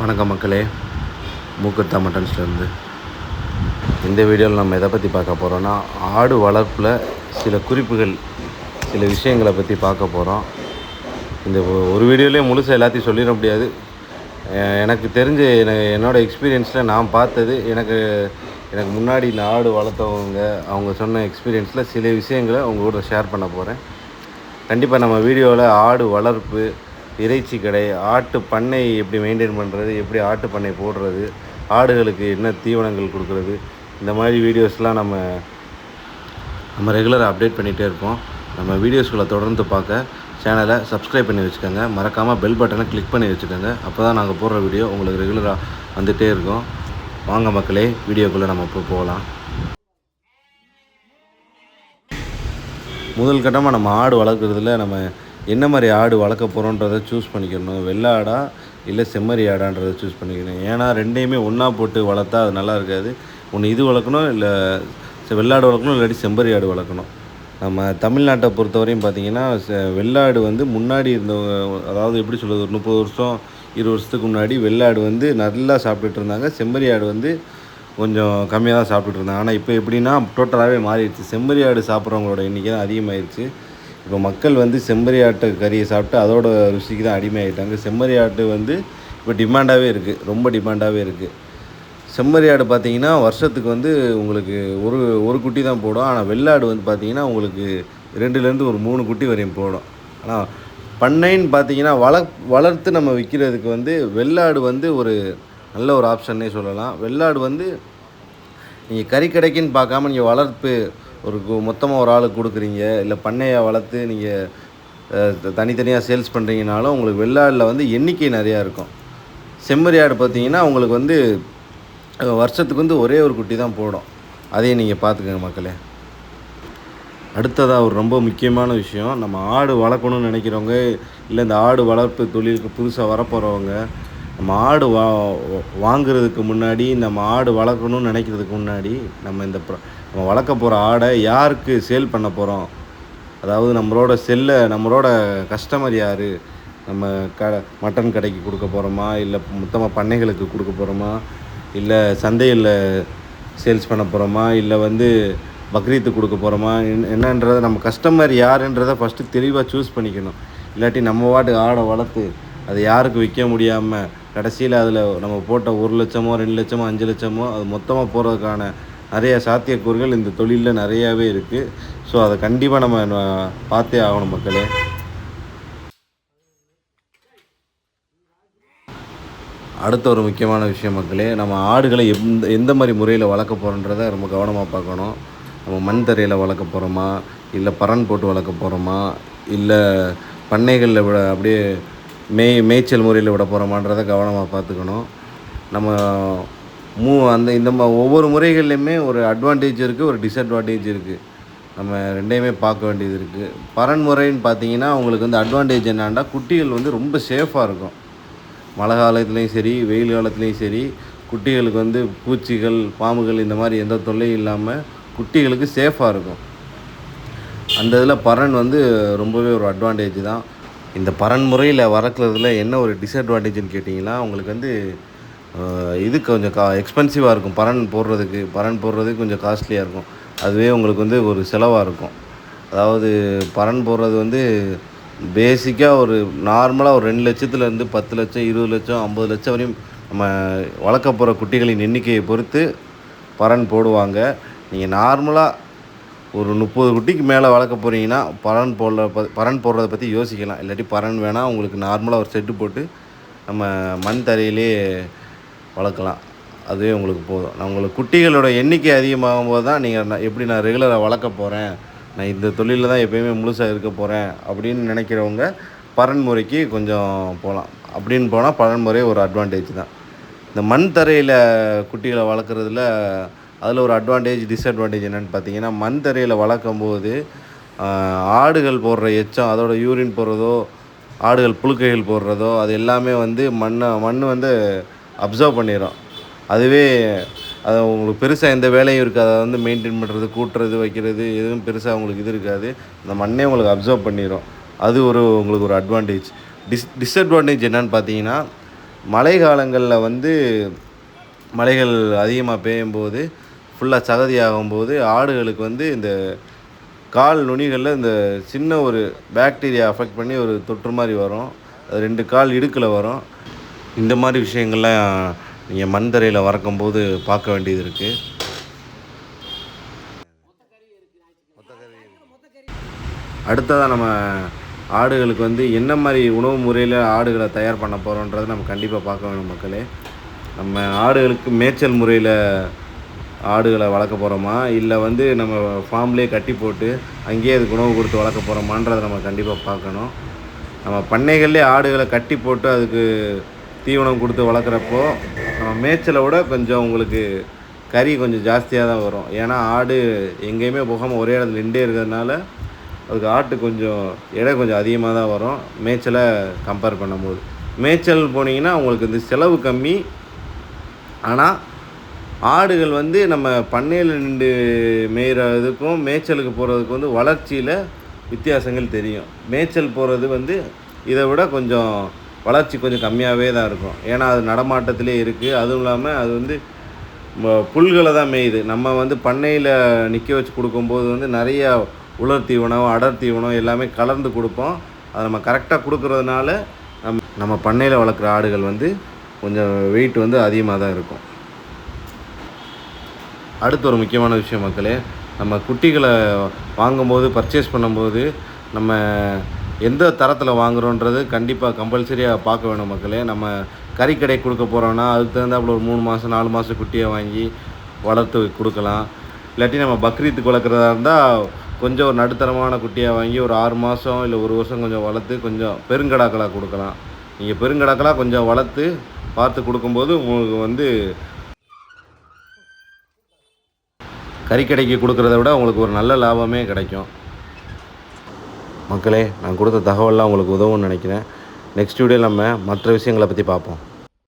வணக்கம் மக்களே. மூக்கத்தா மட்டன்ஸ்லேருந்து. இந்த வீடியோவில் நம்ம எதை பற்றி பார்க்க போகிறோன்னா ஆடு வளர்ப்பில் சில குறிப்புகள் சில விஷயங்களை பற்றி பார்க்க போகிறோம் இந்த ஒரு வீடியோலேயே முழுசாக எல்லாத்தையும் சொல்லிட முடியாது. எனக்கு தெரிஞ்ச எனக்கு என்னோடய எக்ஸ்பீரியன்ஸில் நான் பார்த்தது எனக்கு எனக்கு முன்னாடி இந்த ஆடு வளர்த்தவங்க அவங்க சொன்ன எக்ஸ்பீரியன்ஸில் சில விஷயங்களை உங்கள் கூட ஷேர் பண்ண போகிறேன் கண்டிப்பாக நம்ம வீடியோவில் ஆடு வளர்ப்பு இறைச்சி கடை ஆட்டு பண்ணை எப்படி மெயின்டைன் பண்ணுறது எப்படி ஆட்டு பண்ணை போடுறது ஆடுகளுக்கு என்ன தீவனங்கள் கொடுக்குறது இந்த மாதிரி வீடியோஸ்லாம் நம்ம நம்ம ரெகுலராக அப்டேட் பண்ணிகிட்டே இருப்போம். நம்ம வீடியோஸ்களை தொடர்ந்து பார்க்க சேனலை சப்ஸ்கிரைப் பண்ணி வச்சுக்கோங்க. மறக்காமல் பெல் பட்டனை கிளிக் பண்ணி வச்சுக்கோங்க. அப்போ தான் நாங்கள் போடுற வீடியோ உங்களுக்கு ரெகுலராக வந்துகிட்டே இருக்கும். வாங்க மக்களே வீடியோக்குள்ளே நம்ம இப்போ போகலாம். முதல் கட்டமாக நம்ம ஆடு வளர்க்குறதுல நம்ம என்ன மாதிரி ஆடு வளர்க்க போகிறோன்றதை சூஸ் பண்ணிக்கணும். வெள்ளை ஆடா இல்லை செம்மறி ஆடான்றதை சூஸ் பண்ணிக்கணும். ஏன்னா ரெண்டையுமே ஒன்றா போட்டு வளர்த்தா அது நல்லா இருக்காது. ஒன்று இது வளர்க்கணும் இல்லை வெள்ளாடு வளர்க்கணும் இல்லாட்டி செம்மறி ஆடு வளர்க்கணும். நம்ம தமிழ்நாட்டை பொறுத்தவரையும் பார்த்தீங்கன்னா செ- வெள்ளாடு வந்து முன்னாடி இருந்தவங்க அதாவது எப்படி சொல்கிறது ஒரு முப்பது வருஷம் இருபது வருஷத்துக்கு முன்னாடி வெள்ளாடு வந்து நல்லா சாப்பிட்டுட்டு இருந்தாங்க. செம்மறி ஆடு வந்து கொஞ்சம் கம்மியாக தான் சாப்பிட்டுட்டு இருந்தாங்க. ஆனால் இப்போ எப்படின்னா டோட்டலாகவே மாறிடுச்சு. செம்மறி ஆடு சாப்பிட்றவங்களோட எண்ணிக்கை தான் அதிகமாகிடுச்சு இப்போ மக்கள் வந்து செம்மறி ஆட்டு கறியை சாப்பிட்டு அதோட ருசிக்கு தான் அடிமையாயிட்டாங்க. செம்மறி ஆட்டு வந்து இப்போ டிமாண்டாகவே இருக்குது ரொம்ப டிமாண்டாகவே இருக்குது செம்மறி ஆடு பார்த்தீங்கன்னா வருஷத்துக்கு வந்து உங்களுக்கு ஒரு ஒரு குட்டி தான் போடும். ஆனால் வெள்ளாடு வந்து பார்த்திங்கன்னா உங்களுக்கு ரெண்டுலேருந்து ஒரு மூணு குட்டி வரையும் போடும். ஆனால் பண்ணைன்னு பார்த்தீங்கன்னா வள வளர்த்து நம்ம விற்கிறதுக்கு வந்து வெள்ளாடு வந்து ஒரு நல்ல ஒரு ஆப்ஷன்னே சொல்லலாம். வெள்ளாடு வந்து நீங்கள் கறிக்கடைக்குன்னு பார்க்காம நீங்கள் வளர்ப்பு ஒரு மொத்தமாக ஒரு ஆளுக்கு கொடுக்குறீங்க இல்லை பண்ணையை வளர்த்து நீங்கள் தனித்தனியாக சேல்ஸ் பண்ணுறீங்கனாலும் உங்களுக்கு வெள்ளாடில் வந்து எண்ணிக்கை நிறையா இருக்கும். செம்மறி ஆடு பார்த்தீங்கன்னா உங்களுக்கு வந்து வருஷத்துக்கு வந்து ஒரே ஒரு குட்டி தான் போடும். அதையும் நீங்கள் பார்த்துக்கங்க மக்களே. அடுத்ததாக ஒரு ரொம்ப முக்கியமான விஷயம் நம்ம ஆடு வளர்க்கணும்னு நினைக்கிறவங்க இல்லை இந்த ஆடு வளர்ப்பு தொழிலுக்கு புதுசாக வரப்போகிறவங்க நம்ம ஆடு வா வாங்குறதுக்கு முன்னாடி நம்ம ஆடு வளர்க்கணும்னு நினைக்கிறதுக்கு முன்னாடி நம்ம இந்த ப்ர- நம்ம வளர்க்க போகிற ஆடை யாருக்கு சேல் பண்ண போகிறோம் அதாவது நம்மளோட செல்லை நம்மளோட கஸ்டமர் யார்? நம்ம க மட்டன் கடைக்கு கொடுக்க போகிறோமா இல்லை மொத்தமாக பண்ணைகளுக்கு கொடுக்க போகிறோமா இல்லை சந்தையில் சேல்ஸ் பண்ண போகிறோமா இல்லை வந்து பக்ரீத்துக்கு கொடுக்க போகிறோமா என்னன்றதை நம்ம கஸ்டமர் யாருன்றதை ஃபஸ்ட்டு தெளிவாக சூஸ் பண்ணிக்கணும். இல்லாட்டி நம்ம வாட்டுக்கு ஆடை வளர்த்து அதை யாருக்கு விற்க முடியாமல் கடைசியில் அதில் நம்ம போட்ட ஒரு லட்சமோ ரெண்டு லட்சமோ அஞ்சு லட்சமோ அது மொத்தமாக போகிறதுக்கான நிறைய சாத்தியக்கூறுகள் இந்த தொழிலில் நிறையாவே இருக்குது ஸோ அதை கண்டிப்பாக நம்ம பார்த்தே ஆகணும் மக்களே. அடுத்த ஒரு முக்கியமான விஷயம் மக்களே நம்ம ஆடுகளை எந்த எந்த மாதிரி முறையில் வளர்க்க போகிறோன்றதை ரொம்ப கவனமாக பார்க்கணும். நம்ம மண் தரையில் வளர்க்க போகிறோமா இல்லை பறன் போட்டு வளர்க்க போகிறோமா இல்லை பண்ணைகளில் விட அப்படியே மேய் மேய்ச்சல் முறையில் விட போகிறோமான்றதை கவனமாக பார்த்துக்கணும். நம்ம மூ அந்த இந்த ஒவ்வொரு முறைகள்லையுமே ஒரு அட்வான்டேஜ் இருக்குது ஒரு டிஸ்அட்வான்டேஜ் இருக்குது நம்ம ரெண்டையுமே பார்க்க வேண்டியது இருக்குது பரன் முறைன்னு பார்த்தீங்கன்னா உங்களுக்கு வந்து அட்வான்டேஜ் என்னான்டா குட்டிகள் வந்து ரொம்ப சேஃபாக இருக்கும். மழை காலத்துலேயும் சரி வெயில் காலத்துலேயும் சரி குட்டிகளுக்கு வந்து பூச்சிகள் பாம்புகள் இந்த மாதிரி எந்த தொல்லையும் இல்லாமல் குட்டிகளுக்கு சேஃபாக இருக்கும். அந்த இதில் பரன் வந்து ரொம்பவே ஒரு அட்வான்டேஜ் தான். இந்த பரன்முறையில் வளர்க்குறதுல என்ன ஒரு டிஸ்அட்வான்டேஜ்னு கேட்டிங்கன்னா உங்களுக்கு வந்து இது கொஞ்சம் கா எக்ஸ்பென்சிவாக இருக்கும். பரன் போடுறதுக்கு பரன் போடுறதுக்கு கொஞ்சம் காஸ்ட்லியாக இருக்கும். அதுவே உங்களுக்கு வந்து ஒரு செலவாக இருக்கும். அதாவது பரன் போடுறது வந்து பேசிக்காக ஒரு நார்மலாக ஒரு ரெண்டு லட்சத்துலேருந்து பத்து லட்சம் இருபது லட்சம் ஐம்பது லட்சம் வரையும் நம்ம வளர்க்க போகிற குட்டிகளின் எண்ணிக்கையை பொறுத்து பரன் போடுவாங்க. நீங்கள் நார்மலாக ஒரு முப்பது குட்டிக்கு மேலே வளர்க்க போகிறீங்கன்னா பரன் போடுற ப- பரன் போடுறத பற்றி யோசிக்கலாம். இல்லாட்டி பரன் வேணால் உங்களுக்கு நார்மலாக ஒரு செட்டு போட்டு நம்ம மண் தரையிலே வளர்க்கலாம். அதுவே உங்களுக்கு போதும். நான் உங்களுக்கு குட்டிகளோட எண்ணிக்கை அதிகமாகும் போது தான் நீங்கள் நான் எப்படி நான் ரெகுலராக வளர்க்க போகிறேன் நான் இந்த தொழிலில் தான் எப்பயுமே முழுசாக இருக்க போகிறேன் அப்படின்னு நினைக்கிறவங்க பரன் முறைக்கு கொஞ்சம் போகலாம். அப்படின்னு போனால் பரன் முறை ஒரு அட்வான்டேஜ் தான். இந்த மண் தரையில் குட்டிகளை வளர்க்குறதுல அதில் ஒரு அட்வான்டேஜ் டிஸ்அட்வான்டேஜ் என்னென்னு பார்த்தீங்கன்னா மண் தரையில் வளர்க்கும் போது ஆடுகள் போடுற எச்சம் அதோட யூரின் போடுறதோ ஆடுகள் புழுக்கைகள் போடுறதோ அது எல்லாமே வந்து மண்ணை மண் வந்து அப்சர்வ் பண்ணிடும் அதுவே அது உங்களுக்கு பெருசாக எந்த வேலையும் இருக்காது. அதை வந்து மெயின்டைன் பண்ணுறது கூட்டுறது வைக்கிறது எதுவும் பெருசாக உங்களுக்கு இது இருக்காது. அந்த மண்ணே உங்களுக்கு அப்சர்வ் பண்ணிடும் அது ஒரு உங்களுக்கு ஒரு அட்வான்டேஜ் டிஸ் டிஸ்அட்வான்டேஜ் என்னன்னு பார்த்தீங்கன்னா மழை காலங்களில் வந்து மழைகள் அதிகமாக பெய்யும்போது ஃபுல்லாக சகதி ஆகும்போது ஆடுகளுக்கு வந்து இந்த கால் நுனிகளில் இந்த சின்ன ஒரு பாக்டீரியா அஃபெக்ட் பண்ணி ஒரு தொற்று மாதிரி வரும். அது ரெண்டு கால் இடுக்கில் வரும். இந்த மாதிரி விஷயங்கள்லாம் நீங்கள் மண் தரையில் வறக்கும்போது பார்க்க வேண்டியது இருக்குது அடுத்ததாக நம்ம ஆடுகளுக்கு வந்து என்ன மாதிரி உணவு முறையில் ஆடுகளை தயார் பண்ண போகிறோன்றதை நம்ம கண்டிப்பாக பார்க்க வேணும் மக்களே. நம்ம ஆடுகளுக்கு மேய்ச்சல் முறையில் ஆடுகளை வளர்க்க போகிறோமா இல்லை வந்து நம்ம ஃபார்ம்லேயே கட்டி போட்டு அங்கேயே அதுக்கு உணவு கொடுத்து வளர்க்க போகிறோமான்றதை நம்ம கண்டிப்பாக பார்க்கணும். நம்ம பண்ணைகள்லேயே ஆடுகளை கட்டி போட்டு அதுக்கு தீவனம் கொடுத்து வளர்க்குறப்போ நம்ம மேய்ச்சலை விட கொஞ்சம் உங்களுக்கு கறி கொஞ்சம் ஜாஸ்தியாக தான் வரும். ஏன்னா ஆடு எங்கேயுமே போகாமல் ஒரே இடத்துல நின்றே இருக்கிறதுனால அதுக்கு ஆட்டு கொஞ்சம் எடை கொஞ்சம் அதிகமாக தான் வரும். மேய்ச்சலை கம்பேர் பண்ணும்போது. மேய்ச்சல் போனீங்கன்னா உங்களுக்கு இந்த செலவு கம்மி. ஆனால் ஆடுகள் வந்து நம்ம பண்ணையில் நின்று மேய்கிற இதுக்கும் மேய்ச்சலுக்கு போகிறதுக்கு வந்து வளர்ச்சியில் வித்தியாசங்கள் தெரியும். மேய்ச்சல் போகிறது வந்து இதை விட கொஞ்சம் வளர்ச்சி கொஞ்சம் கம்மியாகவே தான் இருக்கும். ஏன்னா அது நடமாட்டத்திலே இருக்குது அதுவும் இல்லாமல் அது வந்து புல்களை தான் மேயுது. நம்ம வந்து பண்ணையில் நிற்க வச்சு கொடுக்கும்போது வந்து நிறைய உலர் தீவனம் அடர் தீவனம் எல்லாமே கலந்து கொடுப்போம். அதை நம்ம கரெக்டாக கொடுக்குறதுனால நம்ம நம்ம பண்ணையில் வளர்க்குற ஆடுகள் வந்து கொஞ்சம் வெயிட் வந்து அதிகமாக தான் இருக்கும். அடுத்து ஒரு முக்கியமான விஷயம் மக்களே நம்ம குட்டிகளை வாங்கும்போது பர்ச்சேஸ் பண்ணும்போது நம்ம எந்த தரத்தில் வாங்குகிறோன்றது கண்டிப்பாக கம்பல்சரியாக பார்க்க வேணும் மக்களே. நம்ம கறிக்கடை கொடுக்க போகிறோன்னா அதுக்கு தகுந்தாப்புல ஒரு மூணு மாதம் நாலு மாதம் குட்டியை வாங்கி வளர்த்து கொடுக்கலாம். இல்லாட்டி நம்ம பக்ரீத்துக்கு வளர்க்குறதா இருந்தால் கொஞ்சம் ஒரு நடுத்தரமான குட்டியாக வாங்கி ஒரு ஆறு மாதம் இல்லை ஒரு வருஷம் கொஞ்சம் வளர்த்து கொஞ்சம் பெருங்கடாக்களாக கொடுக்கலாம். நீங்கள் பெருங்கடாக்களாக கொஞ்சம் வளர்த்து பார்த்து கொடுக்கும்போது உங்களுக்கு வந்து கறிக்கடைக்கு கொடுக்குறத விட உங்களுக்கு ஒரு நல்ல லாபமே கிடைக்கும். மக்களே நான் கொடுத்த தகவல்லாம் உங்களுக்கு உதவும்னு நினைக்கிறேன். நெக்ஸ்ட் வீடியோ நம்ம மற்ற விஷயங்களை பற்றி பார்ப்போம்.